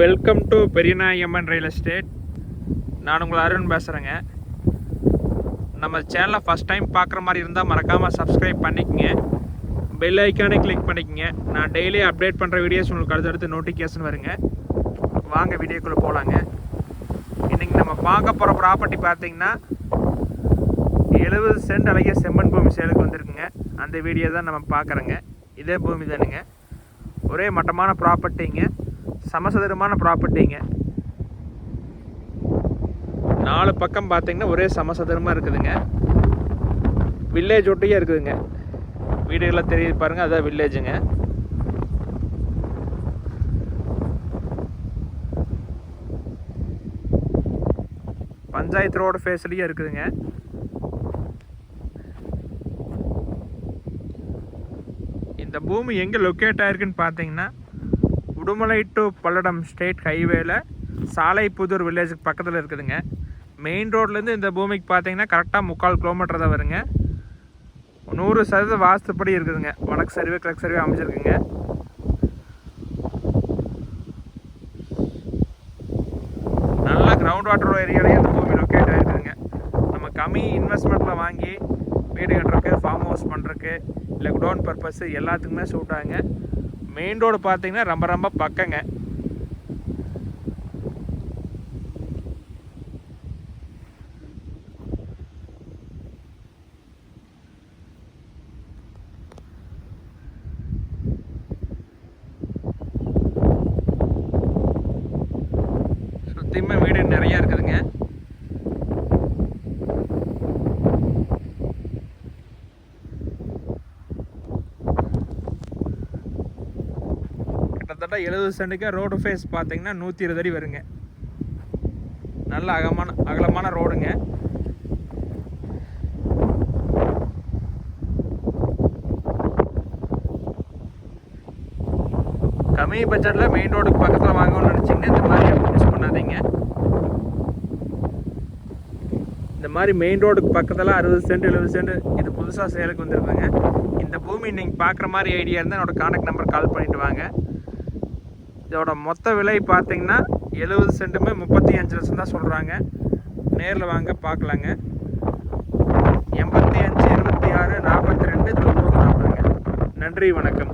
Welcome to Periyanayamman real estate நான் உங்கள் அருண் பேசுகிறேங்க நம்ம சேனலை ஃபஸ்ட் டைம் பார்க்குற மாதிரி இருந்தால் மறக்காமல் சப்ஸ்கிரைப் பண்ணிக்கங்க. பெல் ஐக்கானே கிளிக் பண்ணிக்கங்க. நான் டெய்லி அப்டேட் பண்ணுற வீடியோஸ் உங்களுக்கு அடுத்தடுத்து நோட்டிஃபிகேஷன் வருங்க. வாங்க வீடியோக்குள்ளே போகலாங்க இன்றைக்கி நம்ம பார்க்க போகிற ப்ராப்பர்ட்டி பார்த்தீங்கன்னா எழுபது சென்ட் அழகிய செம்மண் பூமி சேலுக்கு வந்திருக்குங்க. அந்த வீடியோ தான் நம்ம பார்க்குறோங்க. இதே பூமி தானுங்க. ஒரே மட்டமான ப்ராப்பர்ட்டிங்க சமசதுரமான ப்ராப்பர்ட்டிங்க நாலு பக்கம் பார்த்தீங்கன்னா ஒரே சமசதுரமாக இருக்குதுங்க. வில்லேஜ் ஒட்டியே இருக்குதுங்க. வீடுகள்லாம் தெரியுது பாருங்க அதான் வில்லேஜுங்க பஞ்சாயத்து ரோடு ஃபேஸ்லேயே இருக்குதுங்க. இந்த பூமி எங்கே லொக்கேட் ஆயிருக்குன்னு பார்த்தீங்கன்னா உடுமலை டு பல்லடம் ஸ்டேட் ஹைவேல சாலைப்புதூர் வில்லேஜுக்கு பக்கத்தில் இருக்குதுங்க. மெயின் ரோட்லேருந்து இந்த பூமிக்கு பார்த்தீங்கன்னா கரெக்டாக முக்கால் கிலோமீட்டர் தான் வருங்க. நூறு சதவீத வாஸ்துப்படி இருக்குதுங்க. வடக்கு சரிவே கிழக்கு சரிவே அமைச்சிருக்குங்க நல்ல கிரவுண்ட் வாட்டர் ஏரியாலேயே இந்த பூமி லொக்கேட் ஆகிருக்குதுங்க நம்ம கம்மி இன்வெஸ்ட்மெண்ட்டில் வாங்கி வீடு கட்டுறதுக்கு ஃபார்ம் ஹவுஸ் பண்ணுறக்கு இல்லை குடோன் பர்பஸ் எல்லாத்துக்குமே சூட்டாங்க மெயின் ரோடு பார்த்தீங்கன்னா ரொம்ப ரொம்ப பக்கங்க. சுற்றியுமே வீடு நிறையா இருக்குதுங்க. கிட்டத்தட்ட எழுபது சென்ட்டுக்கு ரோடு ஃபேஸ் பார்த்தீங்கன்னா நூற்றி இருபது அடி வருங்க. நல்ல அகமான அகலமான ரோடுங்க கம்மி பட்ஜெட்டில் மெயின் ரோடுக்கு பக்கத்தில் வாங்கணும்னு நினச்சிங்கன்னா இந்த மாதிரி மிஸ் பண்ணாதீங்க. இந்த மாதிரி மெயின் ரோடுக்கு பக்கத்தில் அறுபது சென்ட் எழுபது சென்ட் இது புதுசாக சேலுக்கு வந்துருக்குங்க. இந்த பூமி நீங்கள் பார்க்குற மாதிரி ஐடியா இருந்தால் என்னோடய கான்டாக்ட் நம்பர் கால் பண்ணிவிட்டு வாங்க. இதோட மொத்த விலை பார்த்தீங்கன்னா எழுபது சென்ட்டுமே முப்பத்தி அஞ்சு லட்சம் தான் சொல்கிறாங்க நேரில் வாங்க பார்க்கலாங்க. எண்பத்தி அஞ்சு இருபத்தி ஆறு நாற்பத்தி ரெண்டு தொண்ணூறு நாற்பதுங்க நன்றி வணக்கம்.